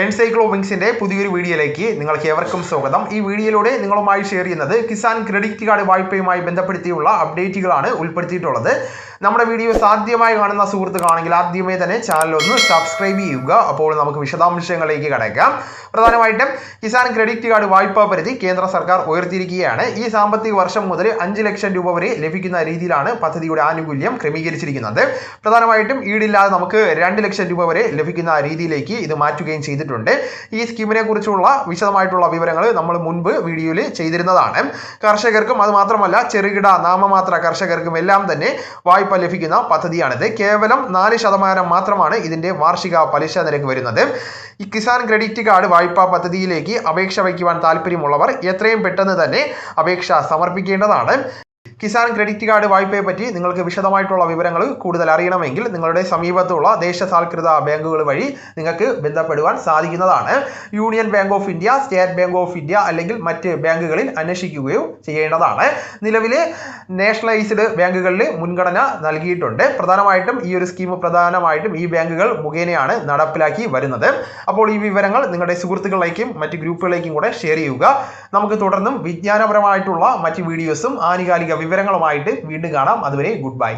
എൻസൈക്ലോ വിങ്സിന്റെ പുതിയൊരു വീഡിയോയിലേക്ക് നിങ്ങൾക്ക് ഏവർക്കും സ്വാഗതം. ഈ വീഡിയോയിലൂടെ നിങ്ങളുമായി ഷെയർ ചെയ്യുന്നത് കിസാൻ ക്രെഡിറ്റ് കാർഡ് വായ്പയുമായി ബന്ധപ്പെടുത്തിയുള്ള അപ്ഡേറ്റുകളാണ് ഉൾപ്പെടുത്തിയിട്ടുള്ളത്. നമ്മുടെ വീഡിയോ സാധ്യമായി കാണുന്ന സുഹൃത്തുക്കളാണെങ്കിൽ ആദ്യമേ തന്നെ ചാനൽ ഒന്ന് സബ്സ്ക്രൈബ് ചെയ്യുക. അപ്പോൾ നമുക്ക് വിശദാംശങ്ങളിലേക്ക് കടക്കാം. പ്രധാനമായിട്ടും കിസാൻ ക്രെഡിറ്റ് കാർഡ് വായ്പാ പരിധി കേന്ദ്ര സർക്കാർ ഉയർത്തിയിരിക്കുകയാണ്. ഈ സാമ്പത്തിക വർഷം മുതൽ അഞ്ച് ലക്ഷം രൂപ വരെ ലഭിക്കുന്ന രീതിയിലാണ് പദ്ധതിയുടെ ആനുകൂല്യം ക്രമീകരിച്ചിരിക്കുന്നത്. പ്രധാനമായിട്ടും ഈടില്ലാതെ നമുക്ക് രണ്ട് ലക്ഷം രൂപ വരെ ലഭിക്കുന്ന രീതിയിലേക്ക് ഇത് മാറ്റുകയും ചെയ്തിട്ടുണ്ട്. ഈ സ്കീമിനെ കുറിച്ചുള്ള വിശദമായിട്ടുള്ള വിവരങ്ങൾ നമ്മൾ മുൻപ് വീഡിയോയിൽ ചെയ്തിരുന്നതാണ്. കർഷകർക്കും അത് മാത്രമല്ല ചെറുകിട നാമമാത്ര കർഷകർക്കും എല്ലാം തന്നെ വായ്പ ലഭിക്കുന്ന പദ്ധതിയാണിത്. കേവലം നാല് ശതമാനം മാത്രമാണ് ഇതിന്റെ വാർഷിക പലിശ നിരക്ക് വരുന്നത്. ഈ കിസാൻ ക്രെഡിറ്റ് കാർഡ് വായ്പാ പദ്ധതിയിലേക്ക് അപേക്ഷ വയ്ക്കുവാൻ താല്പര്യമുള്ളവർ എത്രയും പെട്ടെന്ന് തന്നെ അപേക്ഷ സമർപ്പിക്കേണ്ടതാണ്. കിസാൻ ക്രെഡിറ്റ് കാർഡ് വായ്പയെ പറ്റി നിങ്ങൾക്ക് വിശദമായിട്ടുള്ള വിവരങ്ങൾ കൂടുതൽ അറിയണമെങ്കിൽ നിങ്ങളുടെ സമീപത്തുള്ള ദേശസാൽകൃത ബാങ്കുകൾ വഴി നിങ്ങൾക്ക് ബന്ധപ്പെടുവാൻ സാധിക്കുന്നതാണ്. Union Bank of India State Bank of India അല്ലെങ്കിൽ മറ്റ് ബാങ്കുകളിൽ അന്വേഷിക്കുകയോ ചെയ്യേണ്ടതാണ്. നിലവിലെ നാഷണലൈസ്ഡ് ബാങ്കുകളിൽ മുൻഗണന നൽകിയിട്ടുണ്ട്. പ്രധാനമായിട്ടും ഈ ഒരു സ്കീം പ്രധാനമായിട്ടും ഈ ബാങ്കുകൾ മുഖേനയാണ് നടപ്പിലാക്കി വരുന്നത്. അപ്പോൾ ഈ വിവരങ്ങൾ നിങ്ങളുടെ സുഹൃത്തുക്കളിലേക്കും മറ്റ് ഗ്രൂപ്പുകളിലേക്കും കൂടെ ഷെയർ ചെയ്യുക. നമുക്ക് തുടർന്നും വിജ്ഞാനപരമായിട്ടുള്ള മറ്റ് വീഡിയോസും ആനുകാലിക വിവരങ്ങളുമായിട്ട് വീണ്ടും കാണാം. അതുവരെ ഗുഡ് ബൈ